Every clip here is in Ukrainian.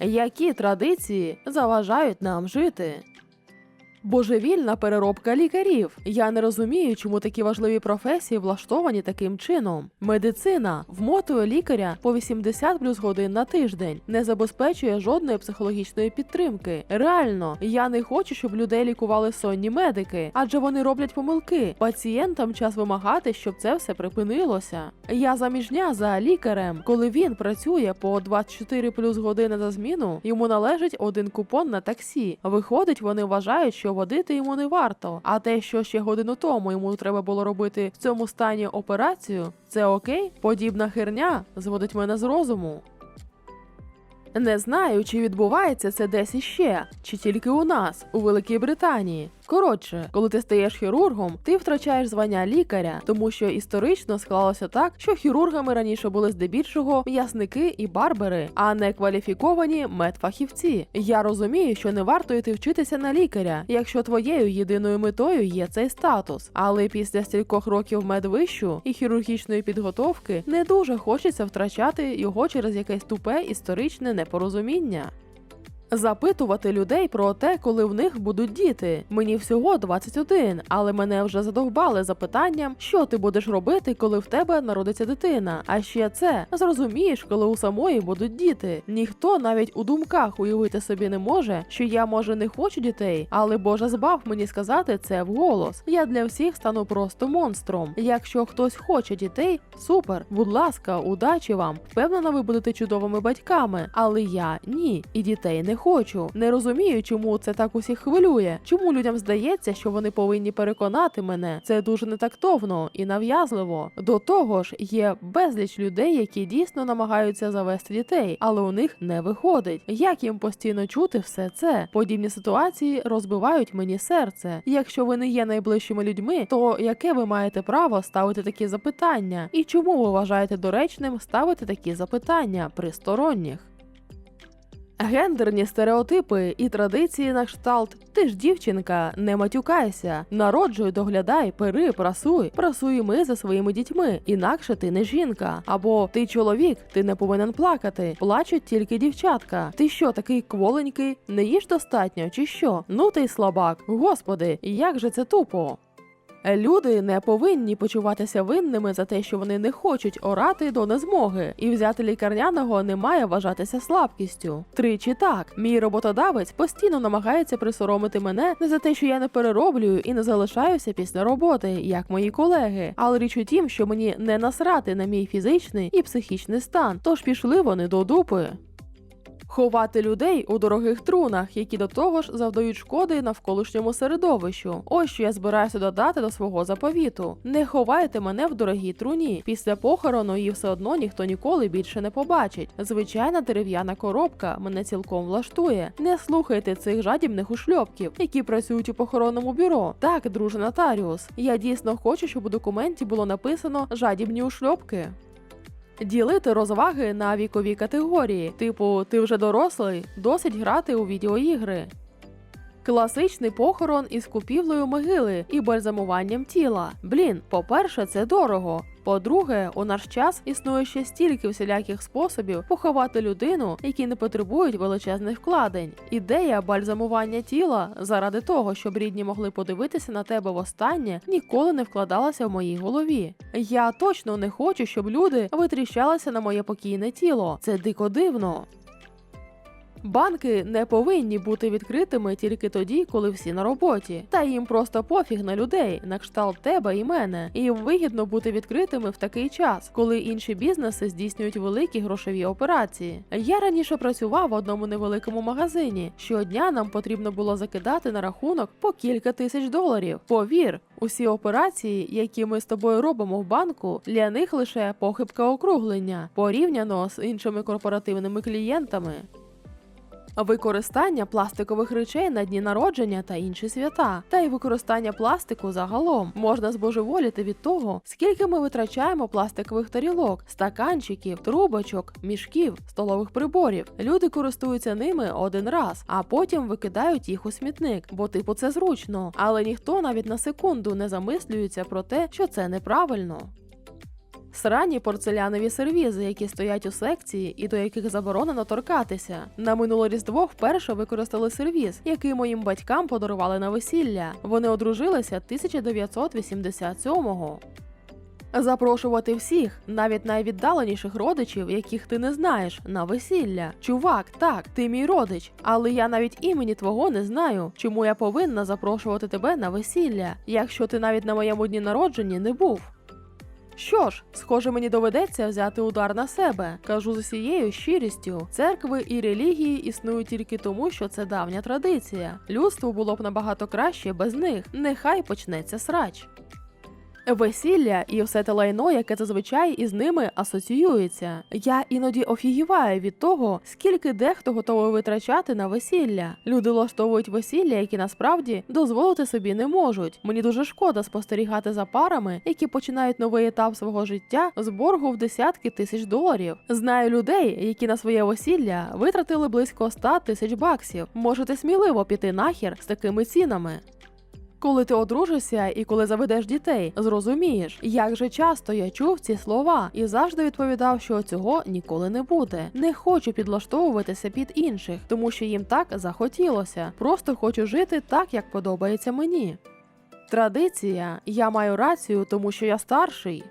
Які традиції заважають нам жити? Божевільна переробка лікарів. Я не розумію, чому такі важливі професії влаштовані таким чином. Медицина вмотує лікаря по 80 плюс годин на тиждень, не забезпечує жодної психологічної підтримки. Реально, я не хочу, щоб людей лікували сонні медики, адже вони роблять помилки. Пацієнтам час вимагати, щоб це все припинилося. Я заміжня за лікарем. Коли він працює по 24 плюс години за зміну, йому належить один купон на таксі. Виходить, вони вважають, що водити йому не варто. А те, що ще годину тому йому треба було робити в цьому стані операцію, це окей? Подібна херня зводить мене з розуму. Не знаю, чи відбувається це десь іще, чи тільки у нас, у Великій Британії. Коротше, коли ти стаєш хірургом, ти втрачаєш звання лікаря, тому що історично склалося так, що хірургами раніше були здебільшого м'ясники і барбери, а не кваліфіковані медфахівці. Я розумію, що не варто йти вчитися на лікаря, якщо твоєю єдиною метою є цей статус. Але після стількох років медвищу і хірургічної підготовки не дуже хочеться втрачати його через якесь тупе історичне непорозуміння. Запитувати людей про те, коли в них будуть діти. Мені всього 21, але мене вже задовбали запитанням, що ти будеш робити, коли в тебе народиться дитина. А ще це зрозумієш, коли у самої будуть діти. Ніхто навіть у думках уявити собі не може, що я може не хочу дітей, але Боже збав мені сказати це вголос. Я для всіх стану просто монстром. Якщо хтось хоче дітей, супер, будь ласка, удачі вам. Впевнена, ви будете чудовими батьками, але я ні, і дітей не хочу. Не розумію, чому це так усіх хвилює. Чому людям здається, що вони повинні переконати мене. Це дуже нетактовно і нав'язливо. До того ж, є безліч людей, які дійсно намагаються завести дітей, але у них не виходить. Як їм постійно чути все це? Подібні ситуації розбивають мені серце. Якщо ви не є найближчими людьми, то яке ви маєте право ставити такі запитання? І чому ви вважаєте доречним ставити такі запитання при сторонніх? Гендерні стереотипи і традиції на кшталт ти ж дівчинка, не матюкайся, народжуй, доглядай, пери, прасуй, прасуй ми за своїми дітьми, інакше ти не жінка. Або ти чоловік, ти не повинен плакати, плачуть тільки дівчатка. Ти що, такий кволенький, не їж достатньо, чи що? Ну ти слабак. Господи, як же це тупо. Люди не повинні почуватися винними за те, що вони не хочуть орати до незмоги, і взяти лікарняного не має вважатися слабкістю. Тричі так, мій роботодавець постійно намагається присоромити мене не за те, що я не перероблюю і не залишаюся після роботи, як мої колеги. Але річ у тім, що мені не насрати на мій фізичний і психічний стан, тож пішли вони до дупи. Ховати людей у дорогих трунах, які до того ж завдають шкоди навколишньому середовищу. Ось що я збираюся додати до свого заповіту. Не ховайте мене в дорогій труні. Після похорону її все одно ніхто ніколи більше не побачить. Звичайна дерев'яна коробка мене цілком влаштує. Не слухайте цих жадібних ушльопків, які працюють у похоронному бюро. Так, друже нотаріус. Я дійсно хочу, щоб у документі було написано жадібні ушльопки. Ділити розваги на вікові категорії, типу ти вже дорослий, досить грати у відеоігри. Класичний похорон із купівлею могили і бальзамуванням тіла. Блін, по-перше, це дорого. По-друге, у наш час існує ще стільки всіляких способів поховати людину, які не потребують величезних вкладень. Ідея бальзамування тіла заради того, щоб рідні могли подивитися на тебе востаннє, ніколи не вкладалася в моїй голові. Я точно не хочу, щоб люди витріщалися на моє покійне тіло. Це дико дивно. Банки не повинні бути відкритими тільки тоді, коли всі на роботі. Та їм просто пофіг на людей, на кшталт тебе і мене. І їм вигідно бути відкритими в такий час, коли інші бізнеси здійснюють великі грошові операції. Я раніше працював в одному невеликому магазині. Щодня нам потрібно було закидати на рахунок по кілька тисяч доларів. Повір, усі операції, які ми з тобою робимо в банку, для них лише похибка округлення порівняно з іншими корпоративними клієнтами. Використання пластикових речей на дні народження та інші свята, та й використання пластику загалом можна збожеволіти від того, скільки ми витрачаємо пластикових тарілок, стаканчиків, трубочок, мішків, столових приборів. Люди користуються ними один раз, а потім викидають їх у смітник, бо типу це зручно. Але ніхто навіть на секунду не замислюється про те, що це неправильно. Срані порцелянові сервізи, які стоять у секції і до яких заборонено торкатися. На минуле різдво вперше використали сервіз, який моїм батькам подарували на весілля. Вони одружилися 1987-го. Запрошувати всіх, навіть найвіддаленіших родичів, яких ти не знаєш, на весілля. Чувак, так, ти мій родич, але я навіть імені твого не знаю, чому я повинна запрошувати тебе на весілля, якщо ти навіть на моєму дні народження не був. Що ж, схоже, мені доведеться взяти удар на себе. Кажу з усією щирістю. Церкви і релігії існують тільки тому, що це давня традиція. Людству було б набагато краще без них. Нехай почнеться срач. Весілля і все те лайно, яке зазвичай із ними асоціюється. Я іноді офігіваю від того, скільки дехто готовий витрачати на весілля. Люди влаштовують весілля, які насправді дозволити собі не можуть. Мені дуже шкода спостерігати за парами, які починають новий етап свого життя з боргу в десятки тисяч доларів. Знаю людей, які на своє весілля витратили близько 100 тисяч баксів. Можете сміливо піти нахер з такими цінами. Коли ти одружишся і коли заведеш дітей, зрозумієш, як же часто я чув ці слова і завжди відповідав, що цього ніколи не буде. Не хочу підлаштовуватися під інших, тому що їм так захотілося. Просто хочу жити так, як подобається мені. Традиція, я маю рацію, тому що я старший.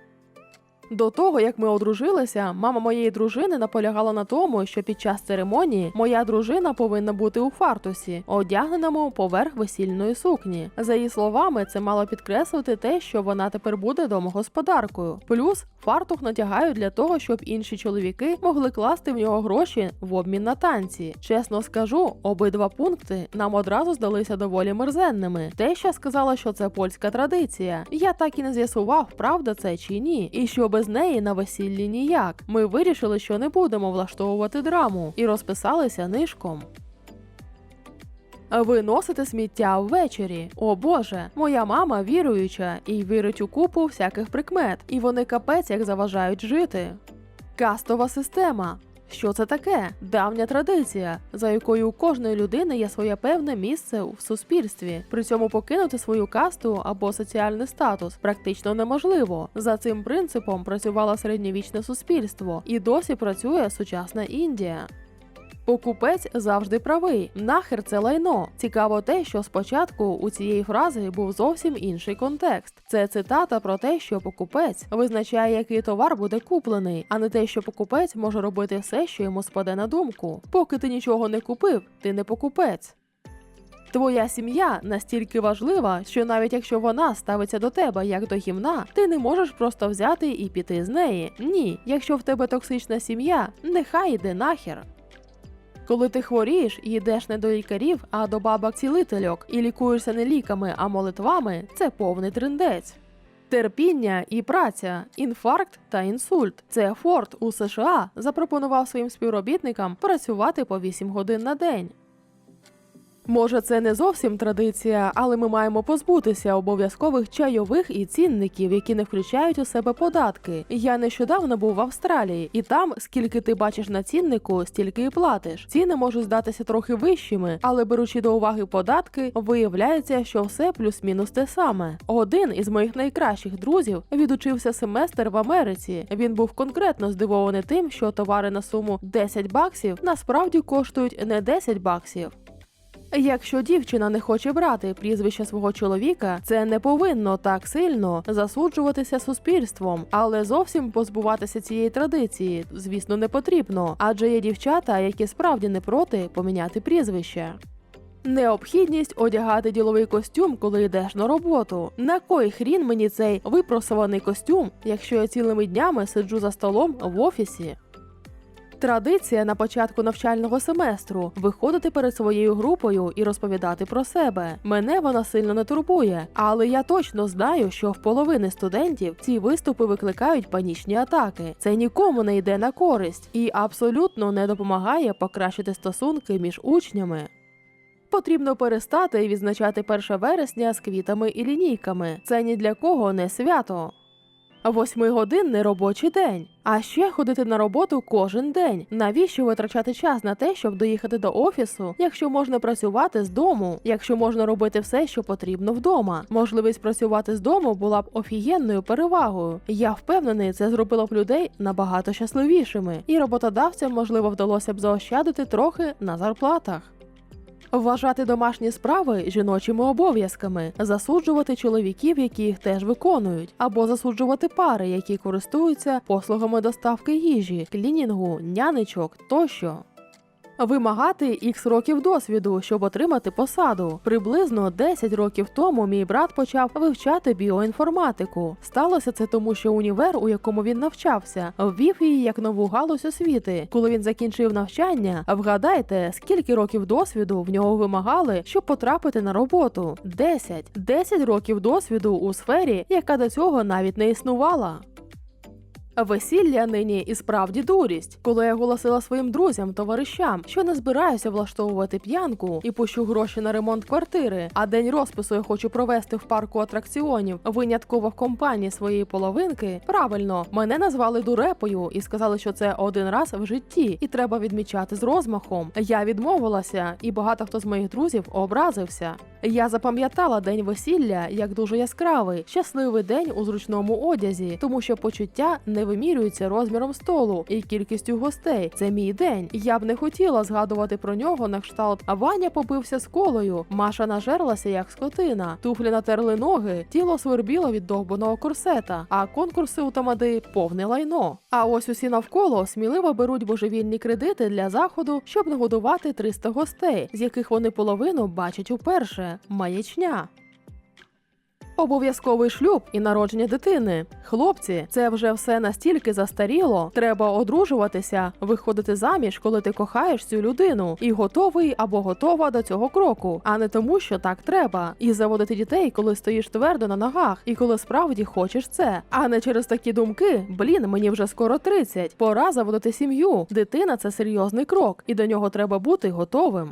До того, як ми одружилися, мама моєї дружини наполягала на тому, що під час церемонії моя дружина повинна бути у фартусі, одягненому поверх весільної сукні. За її словами, це мало підкреслити те, що вона тепер буде домогосподаркою. Плюс фартух надягають для того, щоб інші чоловіки могли класти в нього гроші в обмін на танці. Чесно скажу, обидва пункти нам одразу здалися доволі мерзенними. Теща сказала, що це польська традиція. Я так і не з'ясував, правда це чи ні, і що без неї на весіллі ніяк. Ми вирішили, що не будемо влаштовувати драму, і розписалися нишком. Ви носите сміття ввечері. О Боже, моя мама віруюча і вірить у купу всяких прикмет, і вони капець як заважають жити. Кастова система. Що це таке? Давня традиція, за якою у кожної людини є своє певне місце в суспільстві. При цьому покинути свою касту або соціальний статус практично неможливо. За цим принципом працювало середньовічне суспільство і досі працює сучасна Індія. Покупець завжди правий. Нахер це лайно. Цікаво те, що спочатку у цієї фрази був зовсім інший контекст. Це цитата про те, що покупець визначає, який товар буде куплений, а не те, що покупець може робити все, що йому спаде на думку. Поки ти нічого не купив, ти не покупець. Твоя сім'я настільки важлива, що навіть якщо вона ставиться до тебе як до гімна, ти не можеш просто взяти і піти з неї. Ні, якщо в тебе токсична сім'я, нехай йде нахер. Коли ти хворієш йдеш не до лікарів, а до бабок-цілительок і лікуєшся не ліками, а молитвами, це повний трендець. Терпіння і праця, інфаркт та інсульт. Це Форд у США запропонував своїм співробітникам працювати по 8 годин на день. Може, це не зовсім традиція, але ми маємо позбутися обов'язкових чайових і цінників, які не включають у себе податки. Я нещодавно був в Австралії, і там, скільки ти бачиш на ціннику, стільки і платиш. Ціни можуть здатися трохи вищими, але беручи до уваги податки, виявляється, що все плюс-мінус те саме. Один із моїх найкращих друзів відучився семестр в Америці. Він був конкретно здивований тим, що товари на суму 10 баксів насправді коштують не 10 баксів. Якщо дівчина не хоче брати прізвище свого чоловіка, це не повинно так сильно засуджуватися суспільством, але зовсім позбуватися цієї традиції, звісно, не потрібно, адже є дівчата, які справді не проти поміняти прізвище. Необхідність одягати діловий костюм, коли йдеш на роботу. На кой хрін мені цей випросований костюм, якщо я цілими днями сиджу за столом в офісі? Традиція на початку навчального семестру виходити перед своєю групою і розповідати про себе. Мене вона сильно не турбує, але я точно знаю, що в половини студентів ці виступи викликають панічні атаки. Це нікому не йде на користь і абсолютно не допомагає покращити стосунки між учнями. Потрібно перестати відзначати 1 вересня з квітами і лінійками. Це ні для кого не свято. Восьмигодинний робочий день. А ще ходити на роботу кожен день. Навіщо витрачати час на те, щоб доїхати до офісу, якщо можна працювати з дому, якщо можна робити все, що потрібно вдома? Можливість працювати з дому була б офігенною перевагою. Я впевнений, це зробило б людей набагато щасливішими, і роботодавцям можливо вдалося б заощадити трохи на зарплатах. Вважати домашні справи жіночими обов'язками, засуджувати чоловіків, які їх теж виконують, або засуджувати пари, які користуються послугами доставки їжі, клінінгу, нянечок тощо. Вимагати ікс років досвіду, щоб отримати посаду. Приблизно 10 років тому мій брат почав вивчати біоінформатику. Сталося це тому, що універ, у якому він навчався, ввів її як нову галузь освіти. Коли він закінчив навчання, вгадайте, скільки років досвіду в нього вимагали, щоб потрапити на роботу? 10. 10 років досвіду у сфері, яка до цього навіть не існувала. Весілля нині і справді дурість. Коли я оголосила своїм друзям, товаришам, що не збираюся влаштовувати п'янку і пущу гроші на ремонт квартири, а день розпису я хочу провести в парку атракціонів винятково в компанії своєї половинки. Правильно, мене назвали дурепою і сказали, що це один раз в житті, і треба відмічати з розмахом. Я відмовилася, і багато хто з моїх друзів образився. Я запам'ятала день весілля як дуже яскравий, щасливий день у зручному одязі, тому що почуття не вимірюються розміром столу і кількістю гостей. Це мій день. Я б не хотіла згадувати про нього на кшталт. Ваня побився з колою, Маша нажерлася як скотина, туфлі натерли ноги, тіло свербіло від довбаного корсета, а конкурси у тамади повне лайно. А ось усі навколо сміливо беруть божевільні кредити для заходу, щоб нагодувати 300 гостей, з яких вони половину бачать уперше. Маячня. Обов'язковий шлюб і народження дитини. Хлопці, це вже все настільки застаріло. Треба одружуватися, виходити заміж, коли ти кохаєш цю людину, і готовий або готова до цього кроку, а не тому, що так треба, і заводити дітей, коли стоїш твердо на ногах, і коли справді хочеш це, а не через такі думки. Блін, мені вже скоро 30, Пора заводити сім'ю. Дитина це серйозний крок, і до нього треба бути готовим.